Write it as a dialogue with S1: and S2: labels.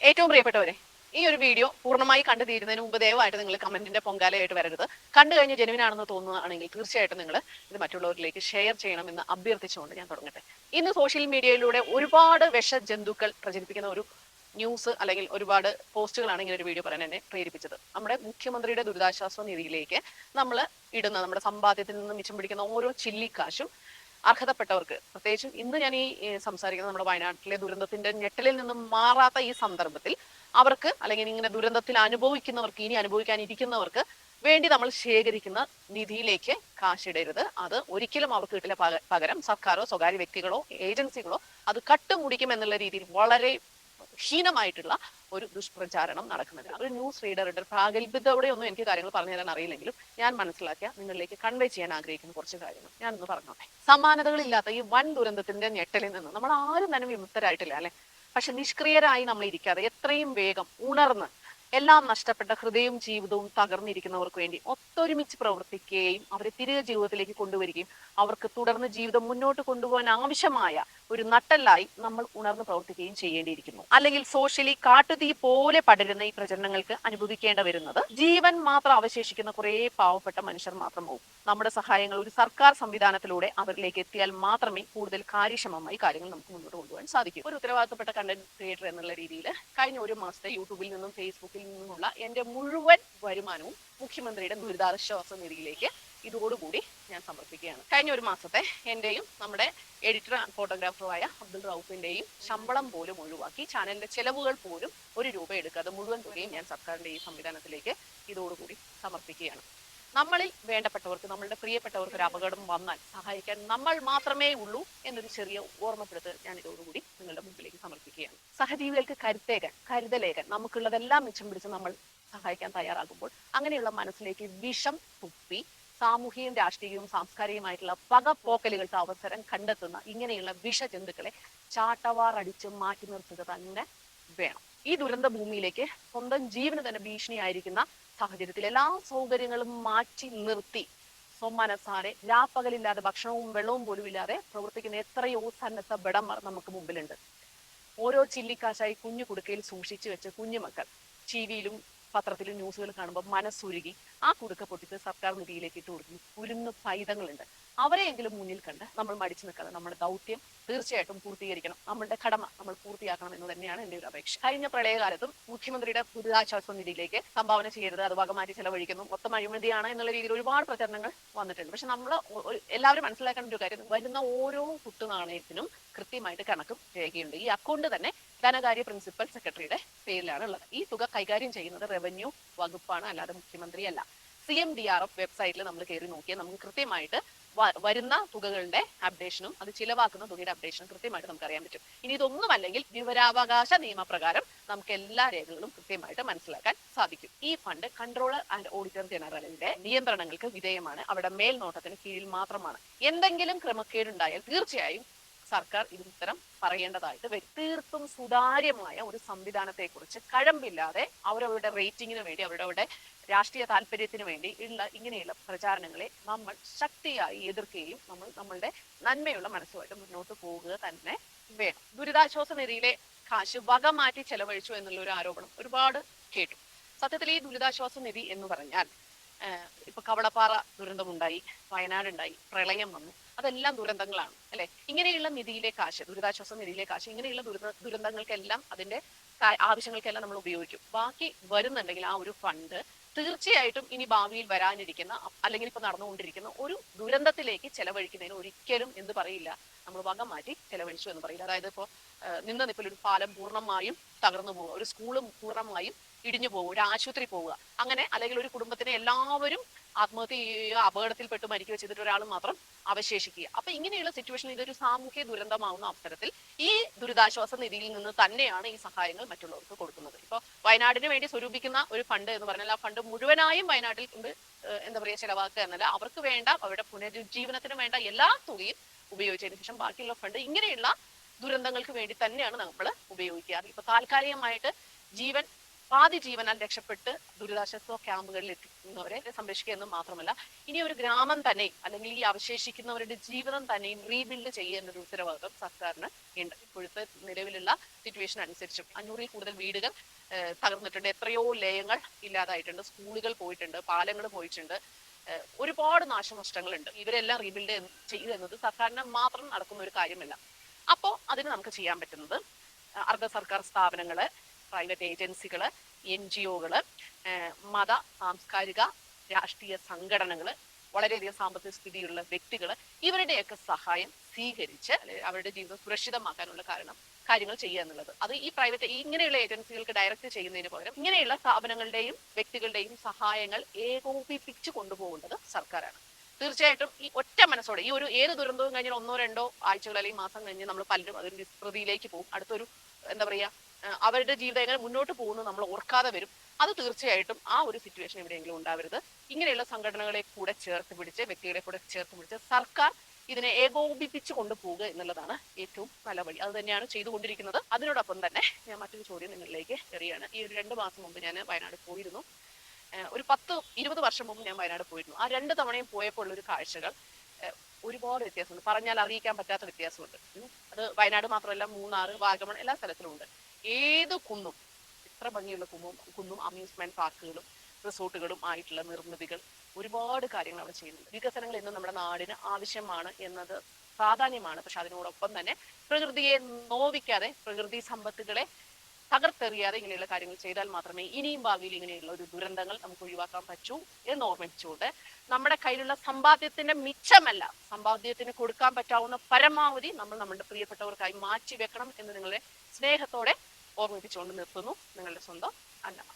S1: ഏറ്റവും പ്രിയപ്പെട്ടവരെ ഈ ഒരു വീഡിയോ പൂർണമായി കണ്ടു തീരുന്നതിന് മുമ്പ് ദയവായിട്ട് നിങ്ങൾ കമന്റിന്റെ പൊങ്കാലയായിട്ട് വരരുത്. കണ്ടു കഴിഞ്ഞ് ജെനുവിനാണെന്ന് തോന്നുകയാണെങ്കിൽ തീർച്ചയായിട്ടും നിങ്ങൾ ഇത് മറ്റുള്ളവരിലേക്ക് ഷെയർ ചെയ്യണമെന്ന് അഭ്യർത്ഥിച്ചുകൊണ്ട് ഞാൻ തുടങ്ങട്ടെ. ഇന്ന് സോഷ്യൽ മീഡിയയിലൂടെ ഒരുപാട് വിഷ ജന്തുക്കൾ പ്രചരിപ്പിക്കുന്ന ഒരു ന്യൂസ് അല്ലെങ്കിൽ ഒരുപാട് പോസ്റ്റുകളാണ് ഇങ്ങനെ ഒരു വീഡിയോ പറയാൻ എന്നെ പ്രേരിപ്പിച്ചത്. നമ്മുടെ മുഖ്യമന്ത്രിയുടെ ദുരിതാശ്വാസ നിധിയിലേക്ക് നമ്മൾ ഇടുന്ന നമ്മുടെ സമ്പാദ്യത്തിൽ നിന്ന് മിച്ചം പിടിക്കുന്ന ഓരോ ചില്ലിക്കാശും അർഹതപ്പെട്ടവർക്ക്. പ്രത്യേകിച്ചും ഇന്ന് ഞാൻ ഈ സംസാരിക്കുന്നത് നമ്മുടെ വയനാട്ടിലെ ദുരന്തത്തിന്റെ ഞെട്ടലിൽ നിന്നും മാറാത്ത ഈ സന്ദർഭത്തിൽ അവർക്ക് അല്ലെങ്കിൽ ഇങ്ങനെ ദുരന്തത്തിൽ അനുഭവിക്കുന്നവർക്ക് ഇനി അനുഭവിക്കാനിരിക്കുന്നവർക്ക് വേണ്ടി നമ്മൾ ശേഖരിക്കുന്ന നിധിയിലേക്ക് കാശിടരുത്. അത് ഒരിക്കലും അവർക്ക് കിട്ടില്ല പക- പകരം സർക്കാരോ സ്വകാര്യ വ്യക്തികളോ ഏജൻസികളോ അത് കട്ടുമുടിക്കും എന്നുള്ള രീതിയിൽ വളരെ ഹീനമായിട്ടുള്ള ഒരു ദുഷ്പ്രചാരണം നടക്കുന്നത്. ഒരു ന്യൂസ് റീഡറുടെ പ്രാഗൽഭ്യതയോടെ ഒന്നും എനിക്ക് കാര്യങ്ങൾ പറഞ്ഞു തരാൻ അറിയില്ലെങ്കിലും ഞാൻ മനസ്സിലാക്കിയ നിങ്ങളിലേക്ക് കൺവേ ചെയ്യാൻ ആഗ്രഹിക്കുന്ന കുറച്ച് കാര്യങ്ങൾ ഞാൻ ഒന്ന് പറഞ്ഞോട്ടെ. സമാനതകളില്ലാത്ത ഈ വൻ ദുരന്തത്തിന്റെ ഞെട്ടലിൽ നിന്ന് നമ്മൾ ആരും തന്നെ വിമുക്തരായിട്ടില്ല അല്ലെ? പക്ഷെ നിഷ്ക്രിയരായി നമ്മൾ ഇരിക്കാതെ എത്രയും വേഗം ഉണർന്ന് എല്ലാം നഷ്ടപ്പെട്ട ഹൃദയവും ജീവിതവും തകർന്നിരിക്കുന്നവർക്ക് വേണ്ടി ഒത്തൊരുമിച്ച് പ്രവർത്തിക്കുകയും അവരെ തിരികെ ജീവിതത്തിലേക്ക് കൊണ്ടുവരികയും അവർക്ക് തുടർന്ന് ജീവിതം മുന്നോട്ട് കൊണ്ടുപോകാൻ ആവശ്യമായ ഒരു നട്ടല്ലായി നമ്മൾ ഉണർന്ന് പ്രവർത്തിക്കുകയും ചെയ്യേണ്ടിയിരിക്കുന്നു. അല്ലെങ്കിൽ സോഷ്യലി കാട്ടുതീ പോലെ പടരുന്ന ഈ പ്രചരണങ്ങൾക്ക് അനുഭവിക്കേണ്ട വരുന്നത് ജീവൻ മാത്രം അവശേഷിക്കുന്ന കുറേ പാവപ്പെട്ട മനുഷ്യർ മാത്രമാവും. നമ്മുടെ സഹായങ്ങൾ ഒരു സർക്കാർ സംവിധാനത്തിലൂടെ അവരിലേക്ക് എത്തിയാൽ മാത്രമേ കൂടുതൽ കാര്യക്ഷമമായി കാര്യങ്ങൾ നമുക്ക് മുന്നോട്ട് കൊണ്ടുപോകാൻ സാധിക്കൂ. ഒരു ഉത്തരവാദിത്തപ്പെട്ട കണ്ടന്റ് ക്രിയേറ്റർ എന്നുള്ള രീതിയിൽ കഴിഞ്ഞ ഒരു മാസത്തെ യൂട്യൂബിൽ നിന്നും ഫേസ്ബുക്കിൽ നിന്നുമുള്ള എന്റെ മുഴുവൻ വരുമാനവും മുഖ്യമന്ത്രിയുടെ ദുരിതാശ്വാസ നിധിയിലേക്ക് ഇതോടുകൂടി ഞാൻ സമർപ്പിക്കുകയാണ്. കഴിഞ്ഞ ഒരു മാസത്തെ എന്റെയും നമ്മുടെ എഡിറ്റർ ഫോട്ടോഗ്രാഫറുമായ അബ്ദുൾ റൌഫിന്റെയും ശമ്പളം പോലും ഒഴിവാക്കി ചാനലിന്റെ ചെലവുകൾ പോലും ഒരു രൂപ എടുക്കാതെ മുഴുവൻ തുകയും ഞാൻ സർക്കാരിന്റെ ഈ സംവിധാനത്തിലേക്ക് ഇതോടുകൂടി സമർപ്പിക്കുകയാണ്. നമ്മളിൽ വേണ്ടപ്പെട്ടവർക്ക് നമ്മളുടെ പ്രിയപ്പെട്ടവർക്ക് ഒരു അപകടം വന്നാൽ സഹായിക്കാൻ നമ്മൾ മാത്രമേ ഉള്ളൂ എന്നൊരു ചെറിയ ഓർമ്മപ്പെടുത്തൽ ഞാൻ ഇതോടുകൂടി നിങ്ങളുടെ മുമ്പിലേക്ക് സമർപ്പിക്കുകയാണ്. സഹജീവികൾക്ക് കരുത്തേകാൻ കരുതലേകൻ നമുക്കുള്ളതെല്ലാം മിച്ചം പിടിച്ച് നമ്മൾ സഹായിക്കാൻ തയ്യാറാകുമ്പോൾ അങ്ങനെയുള്ള മനസ്സിലേക്ക് വിഷം തുപ്പി സാമൂഹികവും രാഷ്ട്രീയവും സാംസ്കാരികമായിട്ടുള്ള പകപോക്കലുകൾക്ക് അവസരം കണ്ടെത്തുന്ന ഇങ്ങനെയുള്ള വിഷജന്തുക്കളെ ചാട്ടവാർ അടിച്ച് മാറ്റി നിർത്തുക തന്നെ വേണം. ഈ ദുരന്ത ഭൂമിയിലേക്ക് സ്വന്തം ജീവന് തന്നെ ഭീഷണിയായിരിക്കുന്ന സാഹചര്യത്തിൽ എല്ലാ സൗകര്യങ്ങളും മാറ്റി നിർത്തി. സ്വമനസാരെ രാപ്പകലില്ലാതെ ഭക്ഷണവും വെള്ളവും പോലും ഇല്ലാതെ പ്രവർത്തിക്കുന്ന എത്രയോ സന്നദ്ധ ബടന്മാർ നമുക്ക് മുമ്പിലുണ്ട്. ഓരോ ചില്ലിക്കാശായി കുഞ്ഞു കുടുക്കയിൽ സൂക്ഷിച്ചു വെച്ച കുഞ്ഞുമക്കൾ ടി വിയിലും പത്രത്തിലും ന്യൂസുകൾ കാണുമ്പോൾ മനസ്സുരുകി ആ കുടുക്ക പൊട്ടിച്ച് സർക്കാർ നിധിയിലേക്ക് ഇട്ട് കൊടുക്കും ഉരുന്ന് പൈതങ്ങളുണ്ട്. അവരെയെങ്കിലും മുന്നിൽ കണ്ട് നമ്മൾ മടിച്ചു നിൽക്കാതെ നമ്മുടെ ദൗത്യം തീർച്ചയായിട്ടും പൂർത്തീകരിക്കണം. നമ്മളുടെ കടമ നമ്മൾ പൂർത്തിയാക്കണം എന്ന് തന്നെയാണ് എന്റെ ഒരു അപേക്ഷ. കഴിഞ്ഞ പ്രളയകാലത്തും മുഖ്യമന്ത്രിയുടെ ദുരിതാശ്വാസ നിധിയിലേക്ക് സംഭാവന ചെയ്യരുത് അത് വകമാറ്റി ചെലവഴിക്കുന്നു മൊത്തം അഴിമതിയാണ് എന്നുള്ള രീതിയിൽ ഒരുപാട് പ്രചരണങ്ങൾ വന്നിട്ടുണ്ട്. പക്ഷെ നമ്മൾ എല്ലാവരും മനസ്സിലാക്കേണ്ട ഒരു കാര്യം വരുന്ന ഓരോ കുട്ടുനാണയത്തിനും കൃത്യമായിട്ട് കണക്കും രേഖയുണ്ട്. ഈ അക്കൗണ്ട് തന്നെ ധനകാര്യ പ്രിൻസിപ്പൽ സെക്രട്ടറിയുടെ പേരിലാണ് ഉള്ളത് ഈ തുക കൈകാര്യം ചെയ്യുന്നത് റവന്യൂ വകുപ്പാണ് അല്ലാതെ മുഖ്യമന്ത്രിയല്ല. C M D R F വെബ്സൈറ്റിൽ നമ്മൾ കയറി നോക്കിയാൽ നമുക്ക് കൃത്യമായിട്ട് വരുന്ന തുകകളുടെ അപ്ഡേഷനും അത് ചിലവാക്കുന്ന തുകയുടെ അപ്ഡേഷനും കൃത്യമായിട്ട് നമുക്ക് അറിയാൻ പറ്റും. ഇനി ഇതൊന്നുമല്ലെങ്കിൽ വിവരാവകാശ നിയമപ്രകാരം നമുക്ക് എല്ലാ രേഖകളും കൃത്യമായിട്ട് മനസ്സിലാക്കാൻ സാധിക്കും. ഈ ഫണ്ട് കൺട്രോളർ ആൻഡ് ഓഡിറ്റർ ജനറലിന്റെ നിയന്ത്രണങ്ങൾക്ക് വിധേയമാണ്. അവിടെ മേൽനോട്ടത്തിന് കീഴിൽ മാത്രമാണ്. എന്തെങ്കിലും ക്രമക്കേടുണ്ടായാൽ തീർച്ചയായും സർക്കാർ ഇതുത്തരം പറയേണ്ടതായിട്ട് വരും. തീർത്തും സുതാര്യമായ ഒരു സംവിധാനത്തെ കുറിച്ച് കഴമ്പില്ലാതെ അവരവരുടെ റേറ്റിംഗിന് വേണ്ടി അവരവരുടെ രാഷ്ട്രീയ താല്പര്യത്തിന് വേണ്ടി ഉള്ള ഇങ്ങനെയുള്ള പ്രചാരണങ്ങളെ നമ്മൾ ശക്തിയായി എതിർക്കുകയും നമ്മൾ നമ്മളുടെ നന്മയുള്ള മനസ്സുമായിട്ട് മുന്നോട്ട് പോവുക തന്നെ വേണം. ദുരിതാശ്വാസ നിധിയിലെ കാശ് വക മാറ്റി ചെലവഴിച്ചു എന്നുള്ള ഒരു ആരോപണം ഒരുപാട് കേട്ടു. സത്യത്തിൽ ഈ ദുരിതാശ്വാസ നിധി എന്ന് പറഞ്ഞാൽ ഇപ്പൊ കവളപ്പാറ ദുരന്തമുണ്ടായി വയനാട് ഉണ്ടായി പ്രളയം വന്നു. അതെല്ലാം ദുരന്തങ്ങളാണ് അല്ലെ? ഇങ്ങനെയുള്ള നിധിയിലെ കാശ് ദുരിതാശ്വാസ നിധിയിലെ കാശ് ഇങ്ങനെയുള്ള ദുരിത ദുരന്തങ്ങൾക്കെല്ലാം അതിന്റെ ആവശ്യങ്ങൾക്കെല്ലാം നമ്മൾ ഉപയോഗിക്കും. ബാക്കി വരുന്നുണ്ടെങ്കിൽ ആ ഒരു ഫണ്ട് തീർച്ചയായിട്ടും ഇനി ഭാവിയിൽ വരാനിരിക്കുന്ന അല്ലെങ്കിൽ ഇപ്പൊ നടന്നുകൊണ്ടിരിക്കുന്ന ഒരു ദുരന്തത്തിലേക്ക് ചെലവഴിക്കുന്നതിന് ഒരിക്കലും എന്ത് പറയില്ല. നമ്മൾ വക മാറ്റി ചെലവഴിച്ചു എന്ന് പറയില്ല. അതായത് ഇപ്പോൾ നിന്ന നിപ്പിൽ ഒരു പാലം പൂർണമായും തകർന്നു പോവുക ഒരു സ്കൂളും പൂർണമായും ഇടിഞ്ഞു പോവുക ഒരു ആശുപത്രി പോവുക. അങ്ങനെ അല്ലെങ്കിൽ ഒരു കുടുംബത്തിനെ എല്ലാവരും ആത്മഹത്യ ചെയ്യുക അപകടത്തിൽപ്പെട്ട് മരിക്കുകയോ ചെയ്തിട്ട് ഒരാൾ മാത്രം അവശേഷിക്കുക. അപ്പൊ ഇങ്ങനെയുള്ള സിറ്റുവേഷനിൽ ഇതൊരു സാമൂഹ്യ ദുരന്തമാവുന്ന അവസരത്തിൽ ഈ ദുരിതാശ്വാസ നിധിയിൽ നിന്ന് തന്നെയാണ് ഈ സഹായങ്ങൾ മറ്റുള്ളവർക്ക് കൊടുക്കുന്നത്. ഇപ്പൊ വയനാടിന് വേണ്ടി സ്വരൂപിക്കുന്ന ഒരു ഫണ്ട് എന്ന് പറഞ്ഞാൽ ആ ഫണ്ട് മുഴുവനായും വയനാട്ടിൽ കൊണ്ട് എന്താ പറയുക ചെലവാക്കുക എന്നല്ല. അവർക്ക് വേണ്ട അവരുടെ പുനരുജ്ജീവനത്തിന് വേണ്ട എല്ലാ തുകയും ഉപയോഗിച്ചതിന് ശേഷം ബാക്കിയുള്ള ഫണ്ട് ഇങ്ങനെയുള്ള ദുരന്തങ്ങൾക്ക് വേണ്ടി തന്നെയാണ് നമ്മൾ ഉപയോഗിക്കാറ്. ഇപ്പൊ താൽക്കാലികമായിട്ട് ജീവൻ പാതി ജീവനാൽ രക്ഷപ്പെട്ട് ദുരിതാശ്വാസ ക്യാമ്പുകളിൽ എത്തിക്കുന്നവരെ സംരക്ഷിക്കുക എന്ന് മാത്രമല്ല ഇനി ഒരു ഗ്രാമം തന്നെ അല്ലെങ്കിൽ ഈ അവശേഷിക്കുന്നവരുടെ ജീവിതം തന്നെയും റീബിൽഡ് ചെയ്യുക എന്നൊരു ഉത്തരവാദിത്വം സർക്കാരിന് ഉണ്ട്. ഇപ്പോഴത്തെ നിലവിലുള്ള സിറ്റുവേഷൻ അനുസരിച്ചും അഞ്ഞൂറിൽ കൂടുതൽ വീടുകൾ തകർന്നിട്ടുണ്ട്. എത്രയോ ലയങ്ങൾ ഇല്ലാതായിട്ടുണ്ട്. സ്കൂളുകൾ പോയിട്ടുണ്ട് പാലങ്ങൾ പോയിട്ടുണ്ട്. ഒരുപാട് നാശനഷ്ടങ്ങളുണ്ട്. ഇവരെല്ലാം റീബിൽഡ് ചെയ്യുക എന്നത് സർക്കാരിന് മാത്രം നടക്കുന്ന ഒരു കാര്യമല്ല. അപ്പോൾ അതിന് നമുക്ക് ചെയ്യാൻ പറ്റുന്നത് അർദ്ധ സർക്കാർ സ്ഥാപനങ്ങൾ പ്രൈവറ്റ് ഏജൻസികൾ എൻ ജി ഒകൾ മത സാംസ്കാരിക രാഷ്ട്രീയ സംഘടനകൾ വളരെയധികം സാമ്പത്തിക സ്ഥിതിയുള്ള വ്യക്തികൾ ഇവരുടെയൊക്കെ സഹായം സ്വീകരിച്ച് അവരുടെ ജീവിതം സുരക്ഷിതമാക്കാനുള്ള കാരണം കാര്യങ്ങൾ ചെയ്യുക എന്നുള്ളത്. അത് ഈ പ്രൈവറ്റ് ഇങ്ങനെയുള്ള ഏജൻസികൾക്ക് ഡയറക്റ്റ് ചെയ്യുന്നതിന് പകരം ഇങ്ങനെയുള്ള സ്ഥാപനങ്ങളുടെയും വ്യക്തികളുടെയും സഹായങ്ങൾ ഏകോപിപ്പിച്ചു കൊണ്ടുപോകേണ്ടത് സർക്കാരാണ്. തീർച്ചയായിട്ടും ഈ ഒറ്റ മനസ്സോടെ ഈ ഒരു ഏത് ദുരന്തവും കഴിഞ്ഞാൽ ഒന്നോ രണ്ടോ ആഴ്ചകൾ അല്ലെങ്കിൽ മാസം കഴിഞ്ഞ് നമ്മൾ പലരും അതിന്റെ വിസ്മൃതിയിലേക്ക് പോകും. അടുത്തൊരു എന്താ പറയാ അവരുടെ ജീവിതം എങ്ങനെ മുന്നോട്ട് പോകുന്നു നമ്മൾ ഓർക്കാതെ വരും. അത് തീർച്ചയായിട്ടും ആ ഒരു സിറ്റുവേഷൻ എവിടെയെങ്കിലും ഉണ്ടാവരുത്. ഇങ്ങനെയുള്ള സംഘടനകളെ കൂടെ ചേർത്ത് പിടിച്ച് വ്യക്തികളെ കൂടെ ചേർത്ത് പിടിച്ച് സർക്കാർ ഇതിനെ ഏകോപിപ്പിച്ചു കൊണ്ടുപോകുക എന്നുള്ളതാണ് ഏറ്റവും നല്ല വഴി. അത് തന്നെയാണ് ചെയ്തുകൊണ്ടിരിക്കുന്നത്. അതിനോടൊപ്പം തന്നെ ഞാൻ മറ്റൊരു ചോദ്യം നിങ്ങളിലേക്ക് എറിയാണ്. ഈ ഒരു രണ്ട് മാസം മുമ്പ് ഞാൻ വയനാട് പോയിരുന്നു. ഒരു പത്ത് ഇരുപത് വർഷം മുമ്പ് ഞാൻ വയനാട് പോയിരുന്നു. ആ രണ്ട് തവണയും പോയപ്പോൾ ഉള്ള ഒരു കാഴ്ചകൾ ഒരുപാട് വ്യത്യാസമുണ്ട്. പറഞ്ഞാൽ അറിയിക്കാൻ പറ്റാത്ത വ്യത്യാസമുണ്ട്. അത് വയനാട് മാത്രമല്ല മൂന്നാറ് വാഗമൺ എല്ലാ സ്ഥലത്തിലും ഉണ്ട്. ഏത് കുന്നും ഇത്ര ഭംഗിയുള്ള കുന്നും കുന്നും അമ്യൂസ്മെന്റ് പാർക്കുകളും റിസോർട്ടുകളും ആയിട്ടുള്ള നിർമ്മിതികൾ ഒരുപാട് കാര്യങ്ങൾ അവിടെ ചെയ്യുന്നുണ്ട്. വികസനങ്ങൾ ഇന്ന് നമ്മുടെ നാടിന് ആവശ്യമാണ് എന്നത് പ്രാധാന്യമാണ്. പക്ഷെ അതിനോടൊപ്പം തന്നെ പ്രകൃതിയെ നോവിക്കാതെ പ്രകൃതി സമ്പത്തുകളെ തകർത്തെറിയാതെ ഇങ്ങനെയുള്ള കാര്യങ്ങൾ ചെയ്താൽ മാത്രമേ ഇനിയും ഭാവിയിൽ ഇങ്ങനെയുള്ള ഒരു ദുരന്തങ്ങൾ നമുക്ക് ഒഴിവാക്കാൻ പറ്റൂ എന്ന് ഓർമ്മിച്ചുകൊണ്ട് നമ്മുടെ കയ്യിലുള്ള സമ്പാദ്യത്തിന്റെ മിച്ചമല്ല സമ്പാദ്യത്തിന് കൊടുക്കാൻ പറ്റാവുന്ന പരമാവധി നമ്മൾ നമ്മുടെ പ്രിയപ്പെട്ടവർക്കായി മാറ്റി വെക്കണം എന്ന് നിങ്ങളെ സ്നേഹത്തോടെ ഓർമ്മിപ്പിച്ചുകൊണ്ട് നിർത്തുന്നു. നിങ്ങളുടെ സ്വന്തം അന്നമ്മ.